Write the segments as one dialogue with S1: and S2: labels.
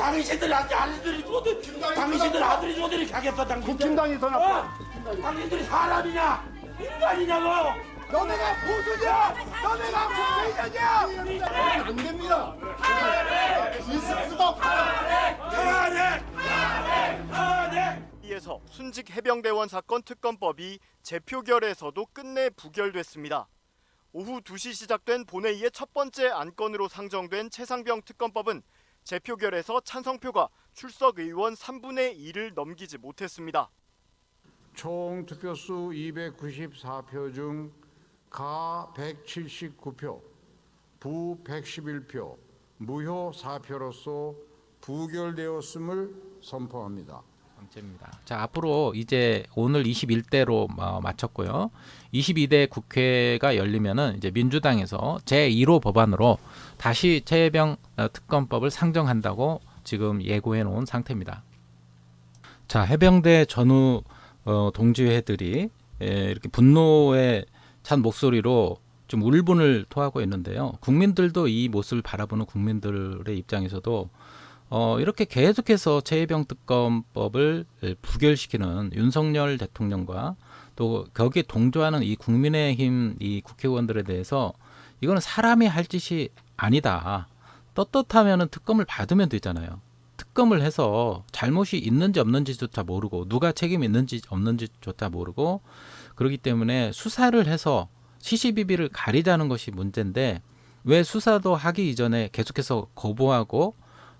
S1: 당신들 아들들이 어디 당신들 아들이 어디를 가겠어 당신들
S2: 국힘당이 더
S1: 어?
S2: 나빠.
S1: 당신들이 사람이냐 인간이냐고
S2: 너네가 보수냐? 너네가 국회의장이야? 안 됩니다. 있을 수가 없어.
S1: 가네 가네
S3: 이에서 순직 해병대원 사건 특검법이 재표결에서도 끝내 부결됐습니다. 오후 2시 시작된 본회의의 첫 번째 안건으로 상정된 최상병 특검법은 재표결에서 찬성표가 출석 의원 3분의 2를 넘기지 못했습니다.
S4: 총 투표수 294표 중 가 179표, 부 111표, 무효 4표로서 부결되었음을 선포합니다.
S5: 번째입니다. 자 앞으로 이제 오늘 21대로 마쳤고요. 22대 국회가 열리면은 이제 민주당에서 제 1호 법안으로 다시 최혜병 어, 특검법을 상정한다고 지금 예고해 놓은 상태입니다. 자 해병대 전후 어, 동지회들이 에, 이렇게 분노에 찬 목소리로 좀 울분을 토하고 있는데요. 국민들도 이 모습을 바라보는 국민들의 입장에서도 어, 이렇게 계속해서 최혜병 특검법을 부결시키는 윤석열 대통령과 또 거기에 동조하는 이 국민의힘 이 국회의원들에 대해서 이거는 사람이 할 짓이 아니다. 떳떳하면은 특검을 받으면 되잖아요. 특검을 해서 잘못이 있는지 없는지조차 모르고 누가 책임이 있는지 없는지조차 모르고 그렇기 때문에 수사를 해서 시시비비를 가리자는 것이 문제인데 왜 수사도 하기 이전에 계속해서 거부하고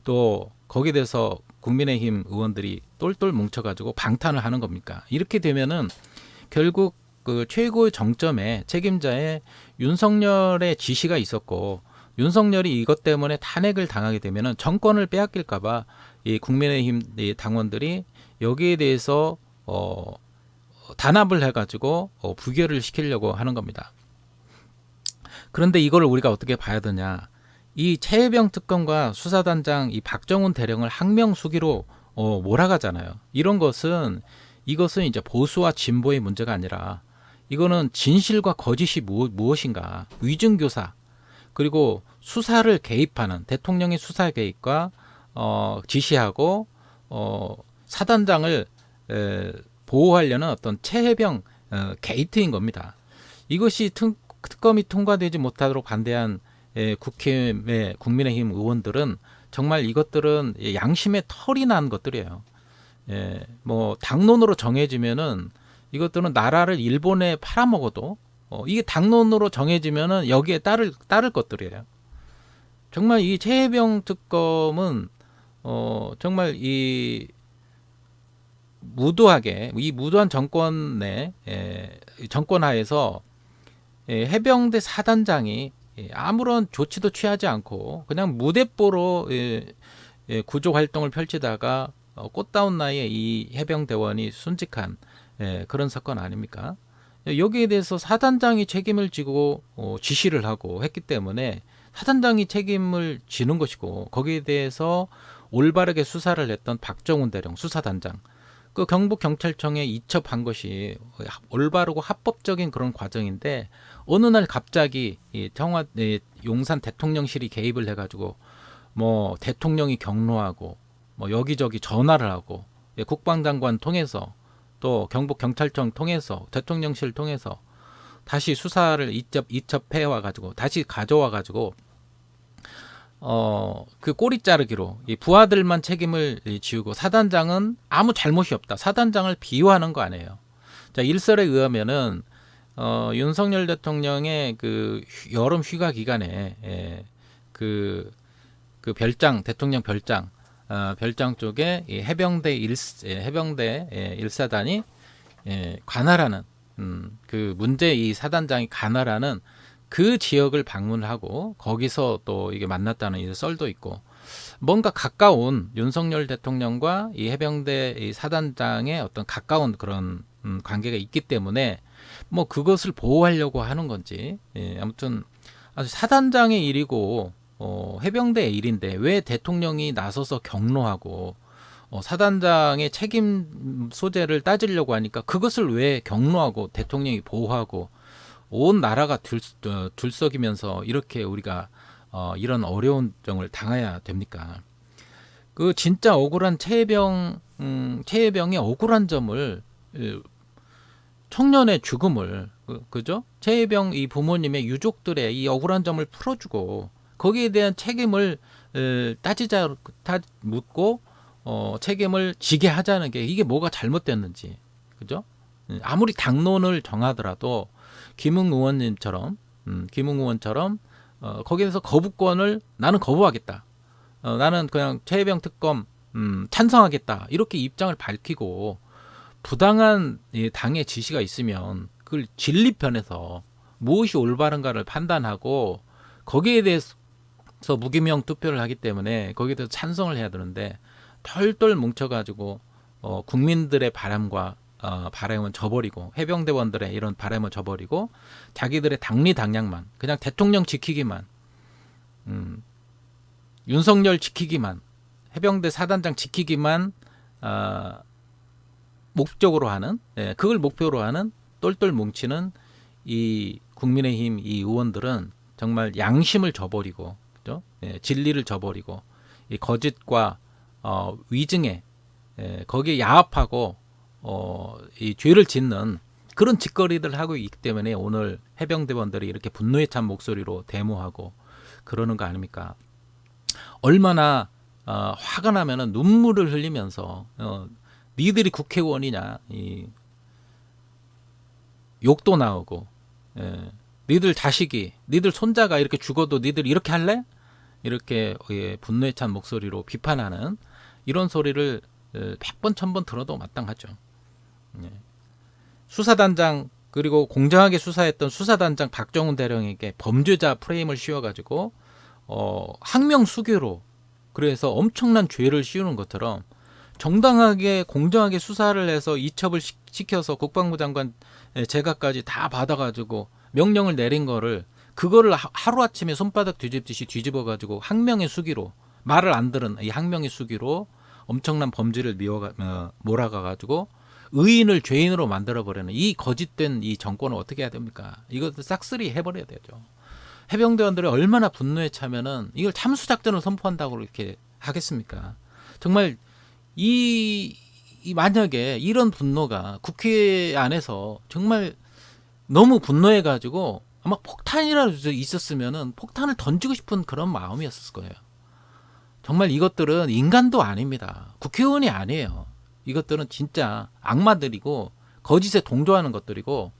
S5: 또 거기에 대해서 국민의힘 의원들이 똘똘 뭉쳐가지고 방탄을 하는 겁니까? 이렇게 되면은 결국 그 최고의 정점에 책임자의 윤석열의 지시가 있었고 윤석열이 이것 때문에 탄핵을 당하게 되면은 정권을 빼앗길까봐 이 국민의힘 이 당원들이 여기에 대해서 어 단합을 해가지고 어, 부결을 시키려고 하는 겁니다. 그런데 이걸 우리가 어떻게 봐야 되냐? 이 최혜병 특검과 수사단장 이 박정훈 대령을 항명 수기로 어, 몰아가잖아요. 이런 것은 이것은 이제 보수와 진보의 문제가 아니라 이거는 진실과 거짓이 무, 무엇인가 위증교사 그리고 수사를 개입하는 대통령의 수사 개입과 어, 지시하고 어, 사단장을 에, 보호하려는 어떤 최혜병 어, 게이트인 겁니다. 이것이 특, 특검이 통과되지 못하도록 반대한 에, 국힘의 국민의힘 의원들은 정말 이것들은 양심의 털이 난 것들이에요. 예, 뭐 당론으로 정해지면은 이것들은 나라를 일본에 팔아먹어도 어, 이게 당론으로 정해지면은 여기에 따를 따를 것들이에요. 정말 이 최혜병 특검은 어, 정말 이 무도하게 이 무도한 정권 내 에, 정권 하에서 에, 해병대 사단장이 예, 아무런 조치도 취하지 않고 그냥 무대뽀로 예, 예, 구조 활동을 펼치다가 어, 꽃다운 나이에 이 해병대원이 순직한 예, 그런 사건 아닙니까? 여기에 대해서 사단장이 책임을 지고 어, 지시를 하고 했기 때문에 사단장이 책임을 지는 것이고 거기에 대해서 올바르게 수사를 했던 박정훈 대령 수사단장 그 경북 경찰청에 이첩한 것이 올바르고 합법적인 그런 과정인데 어느 날 갑자기 이 청와 이 용산 대통령실이 개입을 해가지고 뭐 대통령이 경로하고 뭐 여기저기 전화를 하고 예, 국방장관 통해서 또 경북 경찰청 통해서 대통령실 통해서 다시 수사를 이첩 이첩해 와 가지고 다시 가져와 가지고 어 그 꼬리 자르기로 이 부하들만 책임을 지우고 사단장은 아무 잘못이 없다. 사단장을 비호하는 거 아니에요. 자 일설에 의하면은 어 윤석열 대통령의 그 휴- 여름 휴가 기간에 예, 그, 그 별장 대통령 별장 어, 별장 쪽에 이 해병대 일 예, 해병대 예, 일사단이 예, 관할하는 음, 그 문제 이 사단장이 관할하는 그 지역을 방문하고 거기서 또 이게 만났다는 이 썰도 있고 뭔가 가까운 윤석열 대통령과 이 해병대 이 사단장의 어떤 가까운 그런 음, 관계가 있기 때문에 뭐 그것을 보호하려고 하는 건지 예, 아무튼 아주 사단장의 일이고 어, 해병대의 일인데 왜 대통령이 나서서 경로하고 어, 사단장의 책임 소재를 따지려고 하니까 그것을 왜 경로하고 대통령이 보호하고 온 나라가 들, 어, 들썩이면서 이렇게 우리가 어, 이런 어려운 점을 당해야 됩니까? 그 진짜 억울한 최혜병 음, 최혜병의 억울한 점을 예, 청년의 죽음을 그, 그죠? 최혜병 이 부모님의 유족들의 이 억울한 점을 풀어주고 거기에 대한 책임을 에, 따지자 다 묻고 어, 책임을 지게 하자는 게 이게 뭐가 잘못됐는지 그죠? 음, 아무리 당론을 정하더라도 김웅 의원님처럼 음, 김웅 의원처럼 어, 거기에서 거부권을 나는 거부하겠다. 어, 나는 그냥 최혜병 특검 음, 찬성하겠다. 이렇게 입장을 밝히고 부당한 이 당의 지시가 있으면 그걸 진리편에서 무엇이 올바른가를 판단하고 거기에 대해서 무기명 투표를 하기 때문에 거기에 대해서 찬성을 해야 되는데 털털 뭉쳐가지고 어, 국민들의 바람과 어, 바람은 저버리고 해병대원들의 이런 바람을 저버리고 자기들의 당리 당략만 그냥 대통령 지키기만 음, 윤석열 지키기만 해병대 사단장 지키기만 아, 목적으로 하는 예, 그걸 목표로 하는 똘똘 뭉치는 이 국민의힘 이 의원들은 정말 양심을 저버리고 그죠? 예, 진리를 저버리고 이 거짓과 어, 위증에 예, 거기에 야합하고 어, 이 죄를 짓는 그런 짓거리들 하고 있기 때문에 오늘 해병대원들이 이렇게 분노에 찬 목소리로 데모하고 그러는 거 아닙니까? 얼마나 어, 화가 나면은 눈물을 흘리면서 어, 니들이 국회의원이냐 이 욕도 나오고 예, 니들 자식이 니들 손자가 이렇게 죽어도 니들 이렇게 할래? 이렇게 예, 분노에 찬 목소리로 비판하는 이런 소리를 예, 100번 1000번 들어도 마땅하죠. 예. 수사단장 그리고 공정하게 수사했던 수사단장 박정훈 대령에게 범죄자 프레임을 씌워가지고 어, 항명 수괴로 그래서 엄청난 죄를 씌우는 것처럼 정당하게 공정하게 수사를 해서 이첩을 시- 시켜서 국방부 장관 예, 제가까지 다 받아가지고 명령을 내린 거를 그거를 하루 아침에 손바닥 뒤집듯이 뒤집어가지고 항명의 수기로 말을 안 들은 이 항명의 수기로 엄청난 범죄를 미워가 어, 몰아가가지고 의인을 죄인으로 만들어 버리는 이 거짓된 이 정권을 어떻게 해야 됩니까? 이것도 싹쓸이 해버려야 되죠. 해병대원들이 얼마나 분노에 차면은 이걸 참수 작전을 선포한다고 이렇게 하겠습니까? 정말 이, 이 만약에 이런 분노가 국회 안에서 정말 너무 분노해 가지고 아마 폭탄이라도 있었으면은 폭탄을 던지고 싶은 그런 마음이었을 거예요. 정말 이것들은 인간도 아닙니다. 국회의원이 아니에요. 이것들은 진짜 악마들이고 거짓에 동조하는 것들이고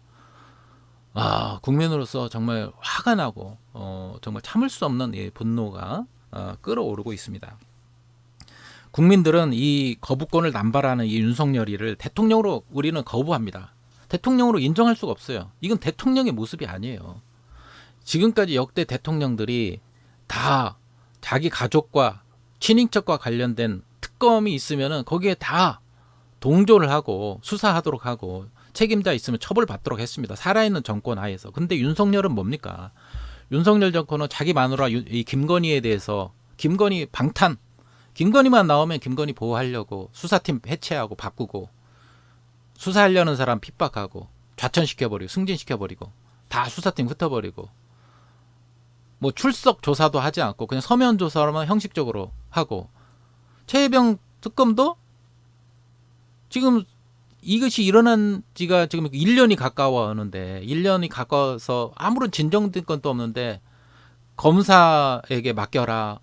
S5: 아 국민으로서 정말 화가 나고 어, 정말 참을 수 없는 이 분노가 어, 끓어오르고 있습니다. 국민들은 이 거부권을 남발하는 이 윤석열이를 대통령으로 우리는 거부합니다. 대통령으로 인정할 수가 없어요. 이건 대통령의 모습이 아니에요. 지금까지 역대 대통령들이 다 자기 가족과 친인척과 관련된 특검이 있으면은 거기에 다 동조를 하고 수사하도록 하고 책임자 있으면 처벌받도록 했습니다. 살아있는 정권 하에서. 근데 윤석열은 뭡니까? 윤석열 정권은 자기 마누라 김건희에 대해서 김건희 방탄 김건희만 나오면 김건희 보호하려고 수사팀 해체하고 바꾸고 수사하려는 사람 핍박하고 좌천시켜버리고 승진시켜버리고 다 수사팀 흩어버리고 뭐 출석 조사도 하지 않고 그냥 서면 조사로만 형식적으로 하고 최혜병 특검도 지금 이것이 일어난 지가 지금 1년이 가까워오는데 1년이 가까워서 아무런 진정된 건도 없는데 검사에게 맡겨라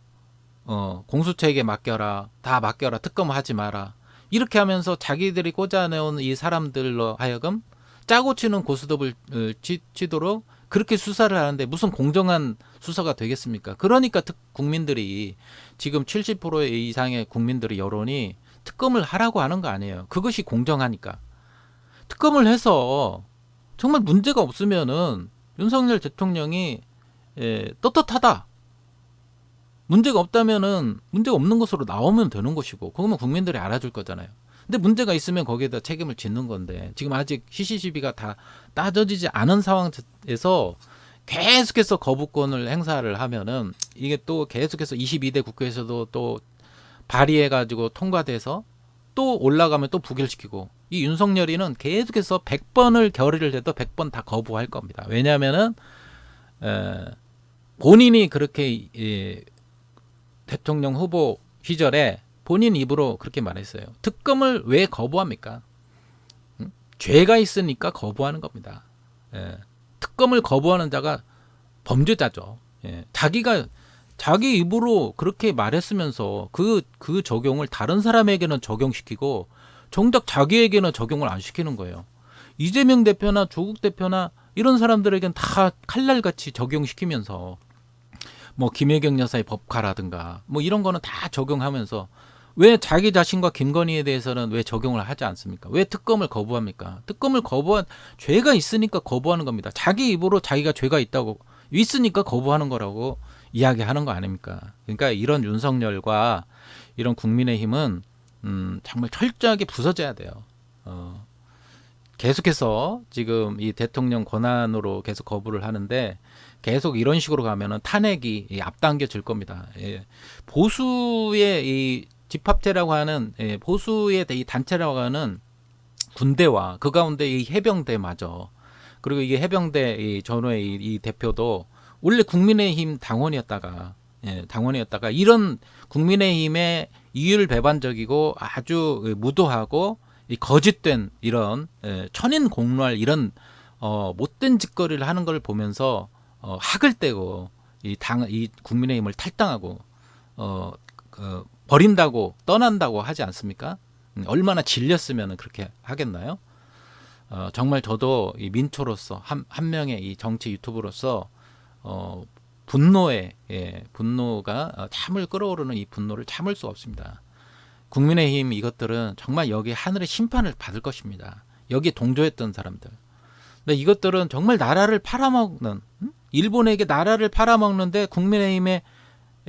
S5: 어, 공수처에게 맡겨라 다 맡겨라 특검하지 마라 이렇게 하면서 자기들이 꽂아내온 이 사람들로 하여금 짜고 치는 고스톱을 어, 치, 치도록 그렇게 수사를 하는데 무슨 공정한 수사가 되겠습니까? 그러니까 특, 국민들이 지금 70% 이상의 국민들의 여론이 특검을 하라고 하는 거 아니에요. 그것이 공정하니까. 특검을 해서 정말 문제가 없으면은 윤석열 대통령이 예, 떳떳하다. 문제가 없다면은 문제가 없는 것으로 나오면 되는 것이고 그러면 국민들이 알아줄 거잖아요. 근데 문제가 있으면 거기에다 책임을 짓는 건데 지금 아직 시시시비가 다 따져지지 않은 상황에서 계속해서 거부권을 행사를 하면은 이게 또 계속해서 22대 국회에서도 또 발의해 가지고 통과돼서 또 올라가면 또 부결시키고 이 윤석열이는 계속해서 100번을 결의를 해도 100번 다 거부할 겁니다. 왜냐하면은 에, 본인이 그렇게 예, 대통령 후보 시절에 본인 입으로 그렇게 말했어요. 특검을 왜 거부합니까? 응? 죄가 있으니까 거부하는 겁니다. 예. 특검을 거부하는 자가 범죄자죠. 예. 자기가 자기 입으로 그렇게 말했으면서 그, 그 적용을 다른 사람에게는 적용시키고 정작 자기에게는 적용을 안 시키는 거예요. 이재명 대표나 조국 대표나 이런 사람들에겐 다 칼날같이 적용시키면서 뭐 김혜경 여사의 법카라든가 뭐 이런 거는 다 적용하면서 왜 자기 자신과 김건희에 대해서는 왜 적용을 하지 않습니까? 왜 특검을 거부합니까? 특검을 거부한 죄가 있으니까 거부하는 겁니다. 자기 입으로 자기가 죄가 있다고 있으니까 거부하는 거라고 이야기하는 거 아닙니까? 그러니까 이런 윤석열과 이런 국민의힘은 음, 정말 철저하게 부서져야 돼요. 어, 계속해서 지금 이 대통령 권한으로 계속 거부를 하는데 계속 이런 식으로 가면은 탄핵이 이 앞당겨질 겁니다. 예. 보수의 이 집합체라고 하는 예, 보수의 이 단체라고 하는 군대와 그 가운데 이 해병대마저 그리고 이게 해병대 이 전후의 이, 이 대표도 원래 국민의힘 당원이었다가 예, 당원이었다가 이런 국민의힘의 이율배반적이고 아주 무도하고 이 거짓된 이런 예, 천인 공로할 이런 어, 못된 짓거리를 하는 걸 보면서 어, 학을 떼고 이 당 이 국민의힘을 탈당하고 어, 그, 버린다고 떠난다고 하지 않습니까? 음, 얼마나 질렸으면 그렇게 하겠나요? 어, 정말 저도 이 민초로서 한, 한 명의 이 정치 유튜브로서 어, 분노에 예, 분노가 어, 참을 끌어오르는 이 분노를 참을 수 없습니다. 국민의힘 이것들은 정말 여기 하늘의 심판을 받을 것입니다. 여기 동조했던 사람들. 근데 이것들은 정말 나라를 팔아먹는 음? 일본에게 나라를 팔아먹는데 국민의힘의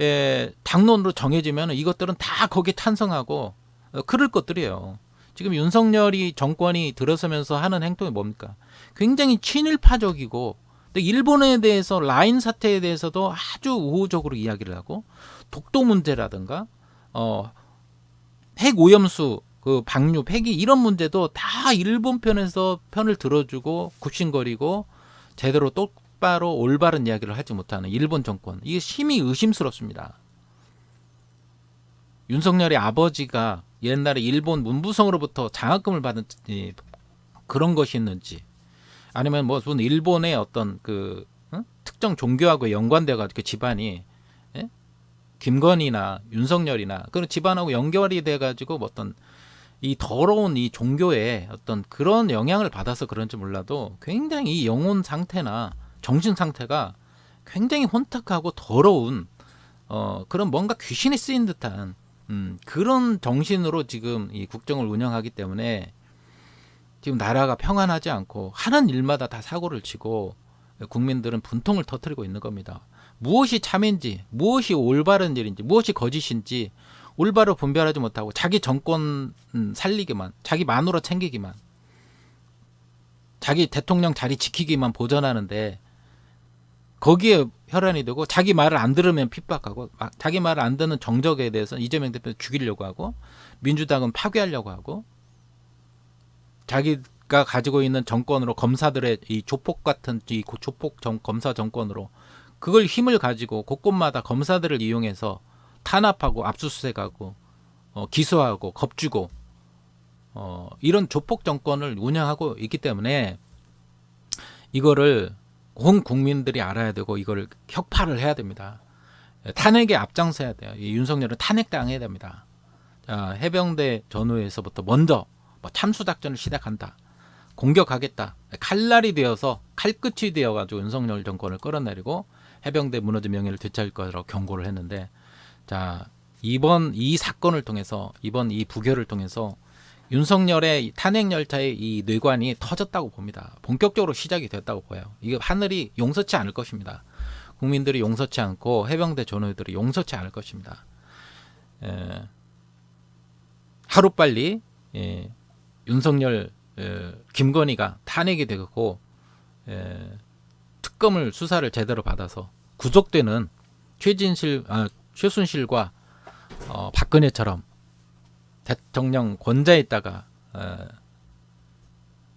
S5: 에, 당론으로 정해지면 이것들은 다 거기에 찬성하고 어, 그럴 것들이에요. 지금 윤석열이 정권이 들어서면서 하는 행동이 뭡니까? 굉장히 친일파적이고 근데 일본에 대해서 라인 사태에 대해서도 아주 우호적으로 이야기를 하고 독도 문제라든가 어, 핵 오염수 그 방류 폐기 이런 문제도 다 일본 편에서 편을 들어주고 굽신거리고 제대로 똑바로 올바른 이야기를 하지 못하는 일본 정권 이게 심히 의심스럽습니다. 윤석열의 아버지가 옛날에 일본 문부성으로부터 장학금을 받은 이, 그런 것이 있는지 아니면 뭐 무슨 일본의 어떤 그 응? 특정 종교하고 연관돼 가지고 그 집안이 예? 김건희나 윤석열이나 그런 집안하고 연결이 돼 가지고 뭐 어떤 이 더러운 이 종교의 어떤 그런 영향을 받아서 그런지 몰라도 굉장히 이 영혼 상태나 정신 상태가 굉장히 혼탁하고 더러운 어 그런 뭔가 귀신이 쓰인 듯한 음, 그런 정신으로 지금 이 국정을 운영하기 때문에 지금 나라가 평안하지 않고 하는 일마다 다 사고를 치고 국민들은 분통을 터뜨리고 있는 겁니다. 무엇이 참인지, 무엇이 올바른 일인지, 무엇이 거짓인지 올바로 분별하지 못하고 자기 정권 음, 살리기만, 자기 마누라 챙기기만, 자기 대통령 자리 지키기만 보전하는데 거기에 혈안이 되고 자기 말을 안 들으면 핍박하고 아, 자기 말을 안 듣는 정적에 대해서 이재명 대표 죽이려고 하고 민주당은 파괴하려고 하고 자기가 가지고 있는 정권으로 검사들의 이 조폭 같은 이 고- 조폭 정, 검사 정권으로 그걸 힘을 가지고 곳곳마다 검사들을 이용해서 탄압하고 압수수색하고 어, 기소하고 겁주고 어, 이런 조폭 정권을 운영하고 있기 때문에 이거를 온 국민들이 알아야 되고 이거를 혁파를 해야 됩니다. 탄핵에 앞장서야 돼요. 이 윤석열은 탄핵당해야 됩니다. 자, 해병대 전후에서부터 먼저 뭐 참수 작전을 시작한다. 공격하겠다. 칼날이 되어서 칼끝이 되어 가지고 윤석열 정권을 끌어내리고 해병대 무너진 명예를 되찾을 거라고 경고를 했는데 자 이번 이 사건을 통해서 이번 이 부결을 통해서 윤석열의 탄핵 열차의 이 뇌관이 터졌다고 봅니다. 본격적으로 시작이 됐다고 보여요. 이게 하늘이 용서치 않을 것입니다. 국민들이 용서치 않고 해병대 전우들이 용서치 않을 것입니다. 에, 하루 빨리 예, 윤석열 에, 김건희가 탄핵이 되고 에, 특검을 수사를 제대로 받아서 구속되는 최진실, 아, 최순실과 어, 박근혜처럼 대통령 권좌에 있다가 어,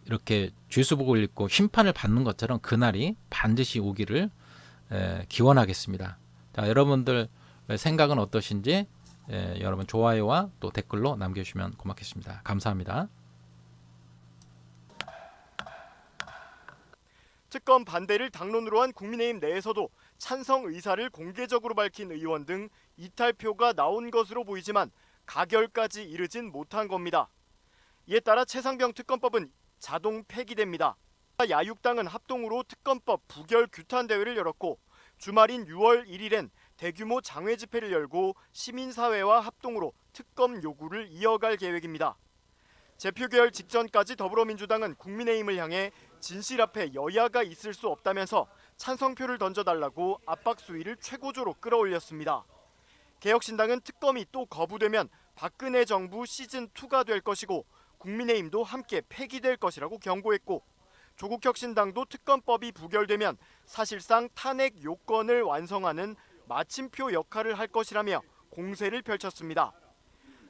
S5: 이렇게 죄수복을 입고 심판을 받는 것처럼 그날이 반드시 오기를 에, 기원하겠습니다. 자, 여러분들 생각은 어떠신지 예, 여러분 좋아요와 또 댓글로 남겨주시면 고맙겠습니다. 감사합니다.
S3: 특검 반대를 당론으로 한 국민의힘 내에서도 찬성 의사를 공개적으로 밝힌 의원 등 이탈표가 나온 것으로 보이지만 가결까지 이르진 못한 겁니다. 이에 따라 최상병 특검법은 자동 폐기됩니다. 야육당은 합동으로 특검법 부결 규탄 대회를 열었고 주말인 6월 1일엔 대규모 장외 집회를 열고 시민사회와 합동으로 특검 요구를 이어갈 계획입니다. 제표결 직전까지 더불어민주당은 국민의힘을 향해 진실 앞에 여야가 있을 수 없다면서 찬성표를 던져달라고 압박 수위를 최고조로 끌어올렸습니다. 개혁신당은 특검이 또 거부되면 박근혜 정부 시즌 2가 될 것이고 국민의힘도 함께 폐기될 것이라고 경고했고 조국 혁신당도 특검법이 부결되면 사실상 탄핵 요건을 완성하는 마침표 역할을 할 것이라며 공세를 펼쳤습니다.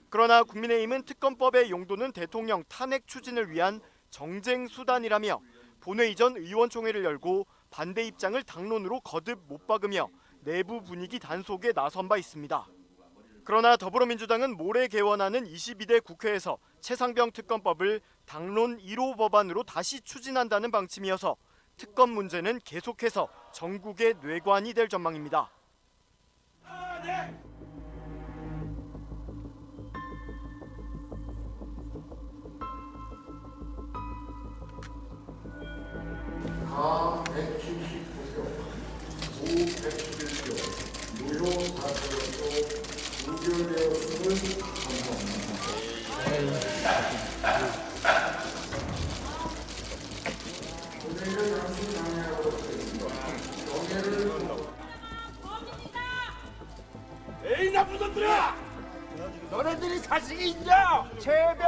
S3: 그러나 국민의힘은 특검법의 용도는 대통령 탄핵 추진을 위한 정쟁 수단이라며 본회의 전 의원총회를 열고 반대 입장을 당론으로 거듭 못 박으며 내부 분위기 단속에 나선 바 있습니다. 그러나 더불어민주당은 모레 개원하는 22대 국회에서 최상병 특검법을 당론 1호 법안으로 다시 추진한다는 방침이어서 특검 문제는 계속해서 전국의 뇌관이 될 전망입니다.
S4: 가 179표,
S1: 너네들이 자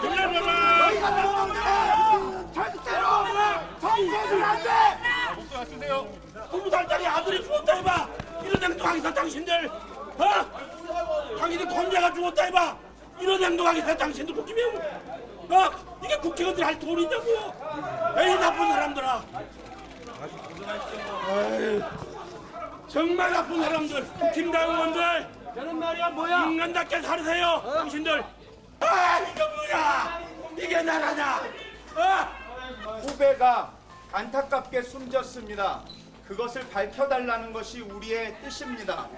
S2: 절대로 정세는 안돼
S1: 스무 살짜리 아들이 죽었다 해봐! 이런 행동하겠어 당신들! 어? 당신들 권자가 죽었다 해봐! 이런 행동하겠어 당신들 국기면 어? 이게 국회의원들이 할 돈이냐고! 에이 나쁜 사람들아! 에이, 정말 나쁜 사람들! 국힘당 의원들! 저런 말이야 뭐야? 인간답게 살으세요 당신들! 아 이거 뭐야! 이게 나라냐! 어?
S2: 후배가 안타깝게 숨졌습니다. 그것을 밝혀달라는 것이 우리의 뜻입니다.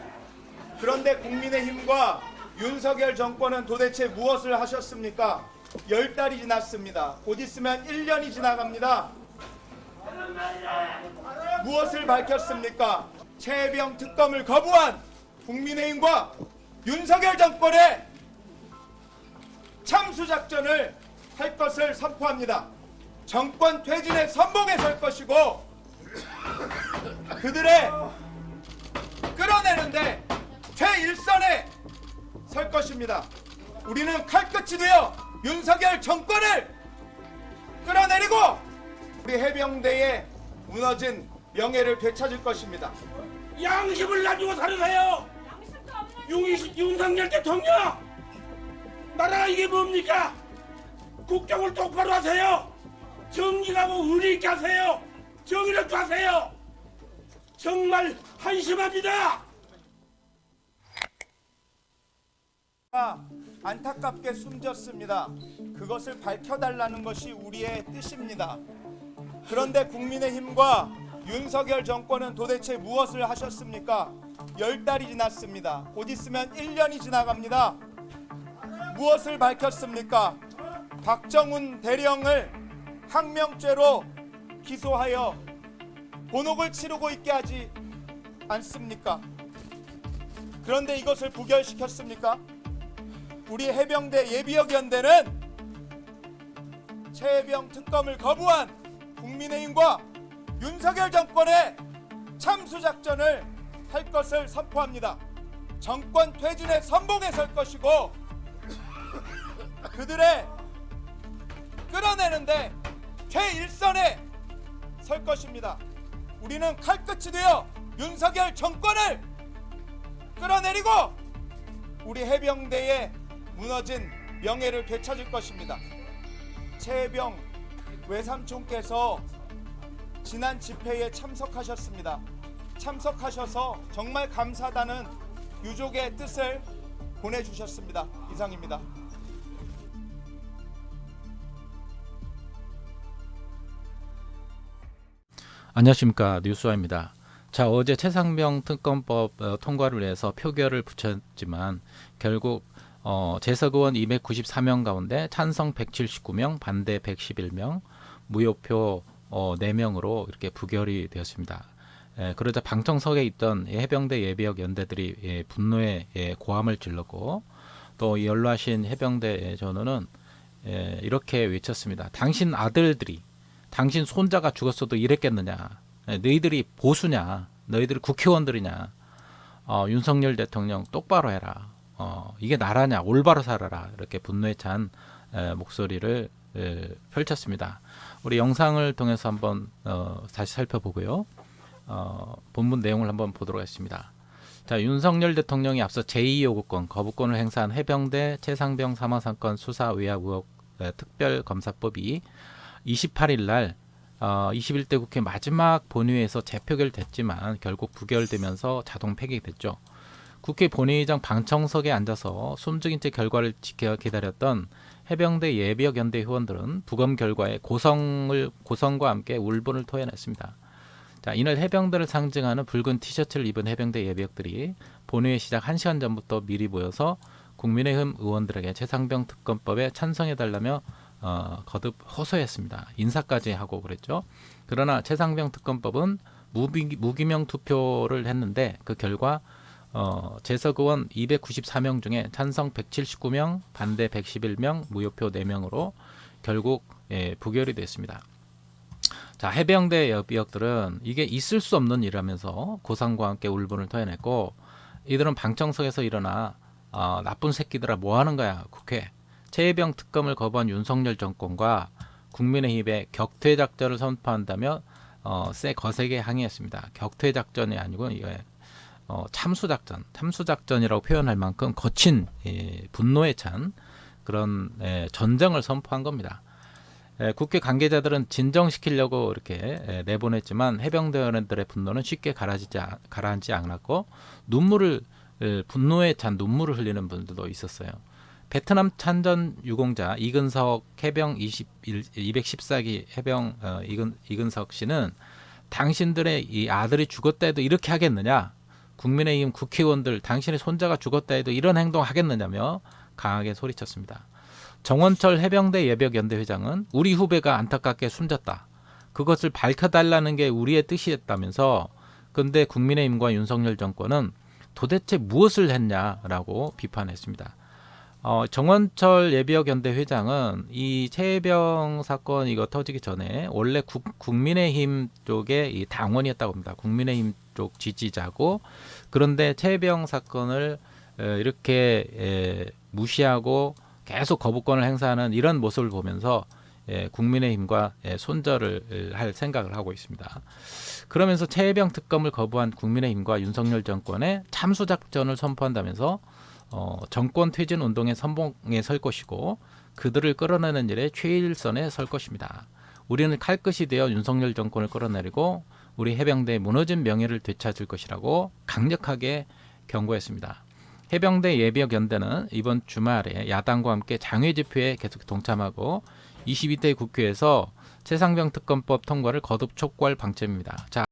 S2: 그런데 국민의힘과 윤석열 정권은 도대체 무엇을 하셨습니까? 열 달이 지났습니다. 곧 있으면 1년이 지나갑니다. 무엇을 밝혔습니까? 최병 특검을 거부한 국민의힘과 윤석열 정권의 참수 작전을 할 것을 선포합니다. 정권 퇴진의 선봉에 설 것이고 그들의 끌어내는데 최일선에 설 것입니다. 우리는 칼끝이 되어 윤석열 정권을 끌어내리고 우리 해병대의 무너진 명예를 되찾을 것입니다.
S1: 양심을 가지고 살으세요. 윤, 윤석열 대통령, 나라가 이게 뭡니까? 국정을 똑바로 하세요. 정의가고 의리 있게 하세요. 정의를 하세요. 정말 한심합니다.
S2: 안타깝게 숨졌습니다. 그것을 밝혀달라는 것이 우리의 뜻입니다. 그런데 국민의힘과 윤석열 정권은 도대체 무엇을 하셨습니까? 열 달이 지났습니다. 곧 있으면 1년이 지나갑니다. 무엇을 밝혔습니까? 박정훈 대령을 항명죄로 기소하여 본옥을 치르고 있게 하지 않습니까? 그런데 이것을 부결시켰습니까? 우리 해병대 예비역 연대는 최해병 특검을 거부한 국민의힘과 윤석열 정권의 참수 작전을 할 것을 선포합니다. 정권 퇴진의 선봉에 설 것이고 그들의 끌어내는데 최일선에 설 것입니다. 우리는 칼끝이 되어 윤석열 정권을 끌어내리고 우리 해병대의 무너진 명예를 되찾을 것입니다. 최해병 외삼촌께서 지난 집회에 참석하셨습니다. 참석하셔서 정말 감사하다는 유족의 뜻을 보내주셨습니다. 이상입니다.
S5: 안녕하십니까 뉴스와입니다. 자 어제 최상병 특검법 어, 통과를 위해서 표결을 붙였지만 결국 어, 재석 의원 294명 가운데 찬성 179명, 반대 111명, 무효표 어, 4명으로 이렇게 부결이 되었습니다. 에, 그러자 방청석에 있던 이 해병대 예비역 연대들이 예, 분노의 예, 고함을 질렀고 또 연로하신 해병대 전우는 예, 이렇게 외쳤습니다. 당신 아들들이 당신 손자가 죽었어도 이랬겠느냐? 예, 너희들이 보수냐? 너희들이 국회의원들이냐? 어, 윤석열 대통령 똑바로 해라. 어, 이게 나라냐? 올바로 살아라. 이렇게 분노에 찬 에, 목소리를 에, 펼쳤습니다. 우리 영상을 통해서 한번 어, 다시 살펴보고요. 어, 본문 내용을 한번 보도록 하겠습니다. 자, 윤석열 대통령이 앞서 제2요구권 거부권을 행사한 해병대 최상병 사망 사건 수사 의학 의혹 에, 특별검사법이 28일 날 어, 21대 국회 마지막 본회의에서 재표결됐지만 결국 부결되면서 자동 폐기됐죠. 국회 본회의장 방청석에 앉아서 숨죽인 채 결과를 지켜 기다렸던 해병대 예비역 연대 회원들은 부검 결과에 고성을 고성과 함께 울분을 토해냈습니다. 자, 이날 해병대를 상징하는 붉은 티셔츠를 입은 해병대 예비역들이 본회의 시작 1시간 전부터 미리 모여서 국민의힘 의원들에게 최상병 특검법에 찬성해달라며 어, 거듭 호소했습니다. 인사까지 하고 그랬죠. 그러나 최상병 특검법은 무비, 무기명 투표를 했는데 그 결과 어, 재석 의원 294명 중에 찬성 179명, 반대 111명, 무효표 4명으로 결국 예, 부결이 됐습니다. 자 해병대 여비역들은 이게 있을 수 없는 일이라면서 고상과 함께 울분을 토해냈고 이들은 방청석에서 일어나 어, 나쁜 새끼들아 뭐 하는 거야 국회 최혜병 특검을 거부한 윤석열 정권과 국민의힘의 격퇴 작전을 선포한다며 어, 세 거세게 항의했습니다. 격퇴 작전이 아니고 이게 어, 참수 작전, 참수 작전이라고 표현할 만큼 거친 예, 분노에 찬 그런 예, 전쟁을 선포한 겁니다. 예, 국회 관계자들은 진정시키려고 이렇게 예, 내보냈지만 해병대원들의 분노는 쉽게 가라앉지, 않- 가라앉지 않았고 눈물을 예, 분노에 찬 눈물을 흘리는 분들도 있었어요. 베트남 참전 유공자 이근석 해병 21, 214기 해병 어, 이근, 이근석 씨는 당신들의 이 아들이 죽었다 해도 이렇게 하겠느냐? 국민의힘 국회의원들 당신의 손자가 죽었다 해도 이런 행동 하겠느냐며 강하게 소리쳤습니다. 정원철 해병대 예비역 연대 회장은 우리 후배가 안타깝게 숨졌다. 그것을 밝혀달라는 게 우리의 뜻이었다면서 근데 국민의힘과 윤석열 정권은 도대체 무엇을 했냐라고 비판했습니다. 어, 정원철 예비역 연대 회장은 이 최혜병 사건 이거 터지기 전에 원래 국, 국민의힘 쪽의 이 당원이었다고 합니다. 국민의힘 쪽 지지자고 그런데 최혜병 사건을 에, 이렇게 에, 무시하고 계속 거부권을 행사하는 이런 모습을 보면서 예, 국민의힘과 예, 손절을 할 생각을 하고 있습니다. 그러면서 최혜병 특검을 거부한 국민의힘과 윤석열 정권의 참수 작전을 선포한다면서 어, 정권 퇴진 운동의 선봉에 설 것이고 그들을 끌어내는 일에 최일선에 설 것입니다. 우리는 칼끝이 되어 윤석열 정권을 끌어내리고 우리 해병대의 무너진 명예를 되찾을 것이라고 강력하게 경고했습니다. 해병대 예비역 연대는 이번 주말에 야당과 함께 장외 집회에 계속 동참하고 22대 국회에서 최상병 특검법 통과를 거듭 촉구할 방침입니다. 자,